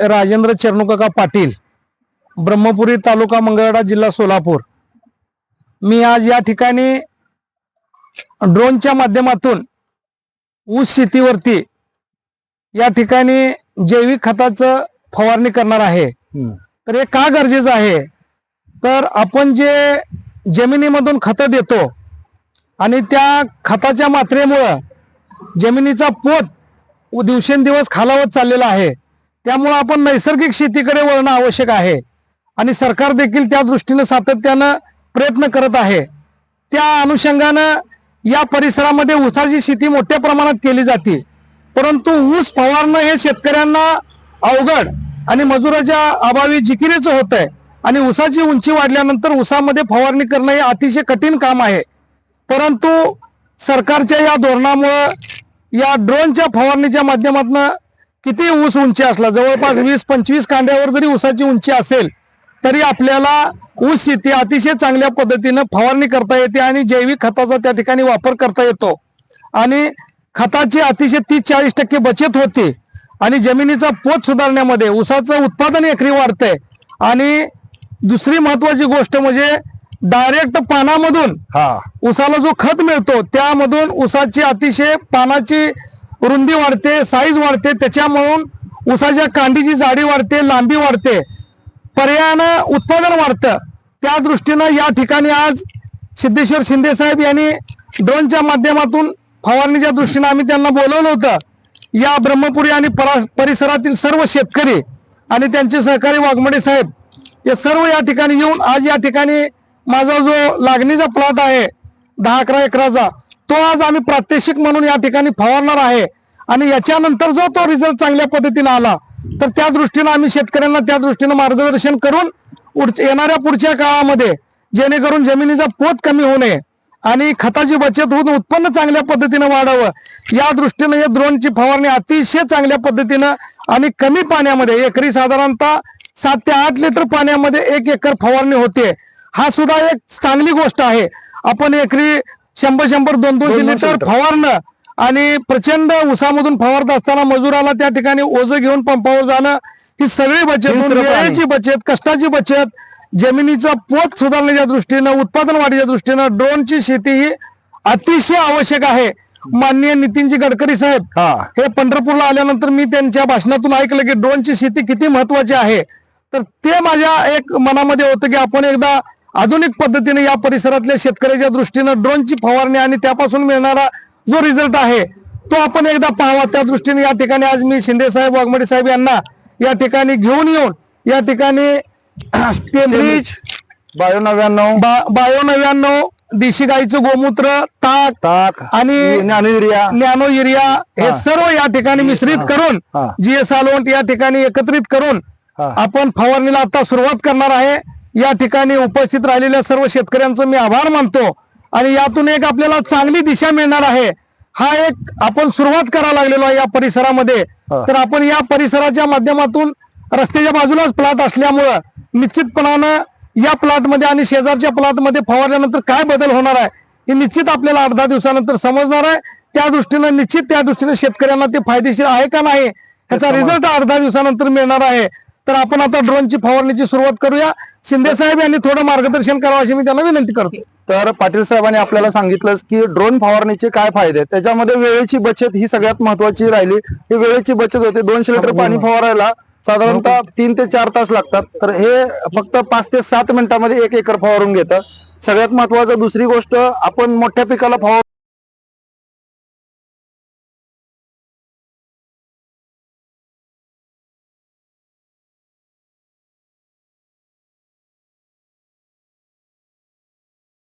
राजेंद्र चरणुकाका पाटील ब्रह्मपुरी तालुका मंगळवेढा जिल्हा सोलापूर. मी आज या ठिकाणी ड्रोनच्या माध्यमातून ऊस शेतीवरती या ठिकाणी जैविक खताचं फवारणी करणार आहे. तर हे का गरजेचं आहे? तर आपण जे जमिनीमधून खतं देतो आणि त्या खताच्या मात्रेमुळं जमिनीचा पोत दिवसेंदिवस खालावत चाललेला आहे. त्यामुळं आपण नैसर्गिक शेतीकडे वळणं आवश्यक आहे. आणि सरकार देखील त्या दृष्टीनं सातत्यानं प्रयत्न करत आहे. त्या अनुषंगानं या परिसरामध्ये ऊसाची शेती मोठ्या प्रमाणात केली जाते. परंतु ऊस फवारणं हे शेतकऱ्यांना अवघड आणि मजुराच्या अभावी जिकिरीचं होत आहे आणि ऊसाची उंची वाढल्यानंतर ऊसामध्ये फवारणी करणं हे अतिशय कठीण काम आहे. परंतु सरकारच्या या धोरणामुळं या ड्रोनच्या फवारणीच्या माध्यमातून किती ऊस उंची असला जवळपास वीस पंचवीस कांड्यावर जरी ऊसाची उंची असेल तरी आपल्याला ऊस शेती अतिशय चांगल्या पद्धतीनं फवारणी करता येते आणि जैविक खताचा त्या ठिकाणी वापर करता येतो. आणि खताची अतिशय तीस चाळीस टक्के बचत होते. आणि जमिनीचा पोत सुधारण्यामध्ये ऊसाचं उत्पादन एकरी वाढतंय. आणि दुसरी महत्वाची गोष्ट म्हणजे डायरेक्ट पानामधून हा. ऊसाला जो खत मिळतो त्यामधून ऊसाची अतिशय पानाची रुंदी वाढते साईज वाढते त्याच्यामधून उसाच्या कांडीची जाडी वाढते लांबी वाढते. पर्यायानं उत्पादन वाढतं. त्या दृष्टीनं या ठिकाणी आज सिद्धेश्वर शिंदे साहेब यांनी ड्रोनच्या माध्यमातून फवारणीच्या दृष्टीनं आम्ही त्यांना बोलवलं होतं. या ब्रह्मपुरी आणि परा- परिसरातील सर्व शेतकरी आणि त्यांचे सहकारी वाघमडे साहेब हे सर्व या ठिकाणी येऊन आज या ठिकाणी माझा जो लागणीचा प्लॉट आहे दहा अकरा एकराचा तो आज आम्ही प्रात्यक्षिक म्हणून या ठिकाणी फवारणार आहे. आणि याच्यानंतर जो तो रिझल्ट चांगल्या पद्धतीने आला तर त्या दृष्टीनं आम्ही शेतकऱ्यांना त्या दृष्टीनं मार्गदर्शन करून येणाऱ्या पुढच्या काळामध्ये जेणेकरून जमिनीचा पोत कमी होऊ नये आणि खताची बचत होऊन उत्पन्न चांगल्या पद्धतीनं वाढावं. या दृष्टीनं या द्रोणची फवारणी अतिशय चांगल्या पद्धतीनं आणि कमी पाण्यामध्ये एकरी साधारणतः सात ते आठ लिटर पाण्यामध्ये एक एकर फवारणी होते. हा सुद्धा एक चांगली गोष्ट आहे. आपण एकरी शंभर शंभर दोन दोनशे लिटर. फवारणं आणि प्रचंड उसामधून फवारत असताना मजुराला त्या ठिकाणी ओझं घेऊन पंपावर जाणं ही सगळी बचत. वेळेची बचत कष्टाची बचत जमिनीचा पोत सुधारण्याच्या दृष्टीनं उत्पादन वाढीच्या दृष्टीनं ड्रोनची शेती ही अतिशय आवश्यक आहे माननीय नितीनजी गडकरी साहेब हा हे पंढरपूरला आल्यानंतर मी त्यांच्या भाषणातून ऐकलं की ड्रोनची शेती किती महत्वाची आहे तर ते माझ्या एक मनामध्ये होतं की आपण एकदा आधुनिक पद्धतीने या परिसरातल्या शेतकऱ्याच्या दृष्टीनं ड्रोनची फवारणी आणि त्यापासून मिळणारा जो रिझल्ट आहे तो आपण एकदा पाहावा त्या दृष्टीने या ठिकाणी आज मी शिंदे साहेब वाघमडे साहेब यांना या ठिकाणी घेऊन येऊन या ठिकाणी स्टेमरीज बायो नव्याण्णव बा- बायो नव्याण्णव देशी गाईचं गोमूत्र ताक ताक आणि ज्ञान युरिया नॅनो युरिया हे. सर्व या ठिकाणी मिश्रित करून. जीएस आलोंट या ठिकाणी एकत्रित करून. आपण फवारणीला आता सुरुवात करणार आहे या ठिकाणी उपस्थित राहिलेल्या सर्व शेतकऱ्यांचं मी आभार मानतो. आणि यातून एक आपल्याला चांगली दिशा मिळणार आहे. हा एक आपण सुरुवात करायला लागलेलो आहे या परिसरामध्ये. तर आपण या परिसराच्या माध्यमातून रस्त्याच्या बाजूलाच प्लॉट असल्यामुळं निश्चितपणानं या प्लॉटमध्ये आणि शेजारच्या प्लॉटमध्ये फवारल्यानंतर काय बदल होणार आहे हे निश्चित आपल्याला आठ दहा दिवसानंतर समजणार आहे. त्या दृष्टीनं निश्चित त्या दृष्टीनं शेतकऱ्यांना ते फायदेशीर आहे का नाही त्याचा समज- रिझल्ट आठ दहा दिवसानंतर मिळणार आहे. तर आपण आता ड्रोनची फवारणीची सुरुवात करूया. शिंदे साहेब यांनी थोडं मार्गदर्शन करावं अशी मी त्यांना विनंती करतो. तर पाटील साहेबांनी आपल्याला सांगितलं की ड्रोन फवारणीचे काय फायदे आहेत. त्याच्यामध्ये वेळेची बचत ही सगळ्यात महत्वाची राहिली. ही वेळेची बचत होते. दोनशे लिटर पाणी फवारायला साधारणतः तीन ते चार तास लागतात. तर हे फक्त पाच ते सात मिनिटांमध्ये एक एकर फवारून घेतं. सगळ्यात महत्वाचं दुसरी गोष्ट आपण मोठ्या पिकाला फवार